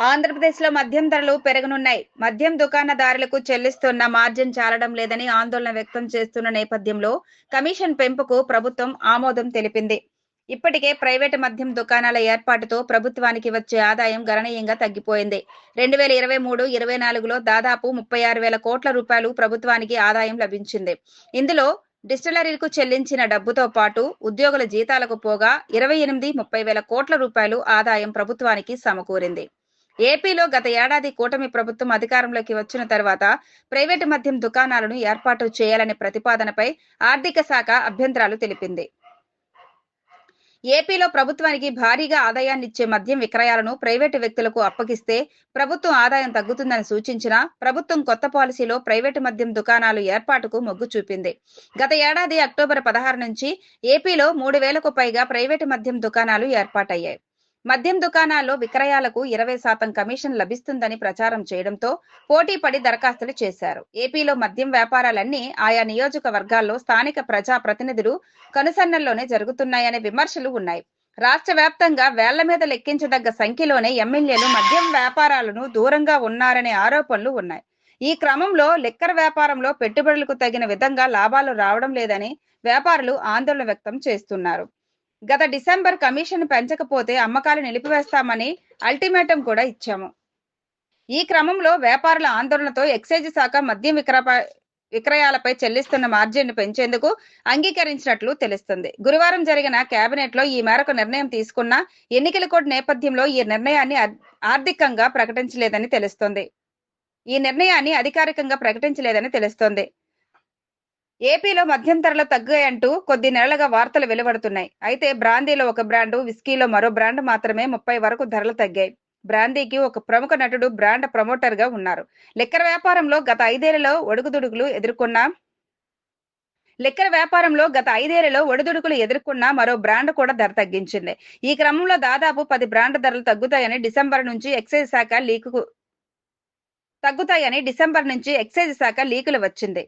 ఆంధ్రప్రదేశ్లో మద్యం ధరలు పెరగనున్నాయి. మద్యం దుకాణదారులకు చెల్లిస్తున్న మార్జిన్ చాలడం లేదని ఆందోళన వ్యక్తం చేస్తున్న నేపథ్యంలో కమిషన్ పెంపుకు ప్రభుత్వం ఆమోదం తెలిపింది. ఇప్పటికే ప్రైవేటు మద్యం దుకాణాల ఏర్పాటుతో ప్రభుత్వానికి వచ్చే ఆదాయం గణనీయంగా తగ్గిపోయింది. రెండు వేల ఇరవై మూడు ఇరవై నాలుగులో దాదాపు ముప్పై ఆరు వేల కోట్ల రూపాయలు ప్రభుత్వానికి ఆదాయం లభించింది. ఇందులో డిస్టిలరీలకు చెల్లించిన డబ్బుతో పాటు ఉద్యోగుల జీతాలకు పోగా ఇరవై ఎనిమిది ముప్పై వేల కోట్ల రూపాయలు ఆదాయం ప్రభుత్వానికి సమకూరింది. ఏపీలో గత ఏడాది కూటమి ప్రభుత్వం అధికారంలోకి వచ్చిన తర్వాత ప్రైవేటు మద్యం దుకాణాలను ఏర్పాటు చేయాలనే ప్రతిపాదనపై ఆర్థిక శాఖ అభ్యంతరాలు తెలిపింది. ఏపీలో ప్రభుత్వానికి భారీగా ఆదాయాన్నిచ్చే మద్యం విక్రయాలను ప్రైవేటు వ్యక్తులకు అప్పగిస్తే ప్రభుత్వం ఆదాయం తగ్గుతుందని సూచించినా ప్రభుత్వం కొత్త పాలసీలో ప్రైవేటు మద్యం దుకాణాలు ఏర్పాటుకు మొగ్గు చూపింది. గత ఏడాది అక్టోబర్ పదహారు నుంచి ఏపీలో మూడు వేలకు పైగా ప్రైవేటు మద్యం దుకాణాలు ఏర్పాటయ్యాయి. మద్యం దుకాణాల్లో విక్రయాలకు ఇరవై శాతం కమిషన్ లభిస్తుందని ప్రచారం చేయడంతో పోటీ పడి దరఖాస్తులు చేశారు. ఏపీలో మద్యం వ్యాపారాలన్నీ ఆయా నియోజకవర్గాల్లో స్థానిక ప్రజా ప్రతినిధులు కనుసన్నల్లోనే జరుగుతున్నాయనే విమర్శలు ఉన్నాయి. రాష్ట్ర వ్యాప్తంగా వేళ్ళ మీద లెక్కించదగ్గ సంఖ్యలోనే ఎమ్మెల్యేలు మద్యం వ్యాపారాలను దూరంగా ఉన్నారనే ఆరోపణలు ఉన్నాయి. ఈ క్రమంలో లిక్కర్ వ్యాపారంలో పెట్టుబడులకు తగిన విధంగా లాభాలు రావడం లేదని వ్యాపారులు ఆందోళన వ్యక్తం చేస్తున్నారు. గత డిసెంబర్ కమిషన్ పెంచకపోతే అమ్మకాలు నిలిపివేస్తామని అల్టిమేటం కూడా ఇచ్చాము. ఈ క్రమంలో వ్యాపారుల ఆందోళనతో ఎక్సైజ్ శాఖ మద్యం విక్రయ విక్రయాలపై చెల్లిస్తున్న మార్జిన్ పెంచేందుకు అంగీకరించినట్లు తెలుస్తుంది. గురువారం జరిగిన కేబినెట్లో ఈ మేరకు నిర్ణయం తీసుకున్న ఎన్నికల కోడ్ నేపథ్యంలో ఈ నిర్ణయాన్ని ఆర్థికంగా ప్రకటించలేదని తెలుస్తోంది. ఈ నిర్ణయాన్ని అధికారికంగా ప్రకటించలేదని తెలుస్తోంది. ఏపీలో మద్యం ధరలు తగ్గాయంటూ కొద్ది నెలలుగా వార్తలు వెలువడుతున్నాయి. అయితే బ్రాందీలో ఒక బ్రాండు విస్కీలో మరో బ్రాండ్ మాత్రమే ముప్పై వరకు ధరలు తగ్గాయి. బ్రాందీకి ఒక ప్రముఖ నటుడు బ్రాండ్ ప్రమోటర్గా ఉన్నారు. లిక్కర్ వ్యాపారంలో గత ఐదేళ్ళలో ఒడుగుదుడుకులు ఎదుర్కొన్న లిక్కర్ వ్యాపారంలో గత ఐదేళ్ళలో ఒడిదుడుకులు ఎదుర్కొన్న మరో బ్రాండ్ కూడా ధర తగ్గించింది. ఈ క్రమంలో దాదాపు పది బ్రాండ్ ధరలు తగ్గుతాయని డిసెంబర్ నుంచి ఎక్సైజ్ శాఖ లీకు తగ్గుతాయని డిసెంబర్ నుంచి ఎక్సైజ్ శాఖ లీకులు వచ్చింది.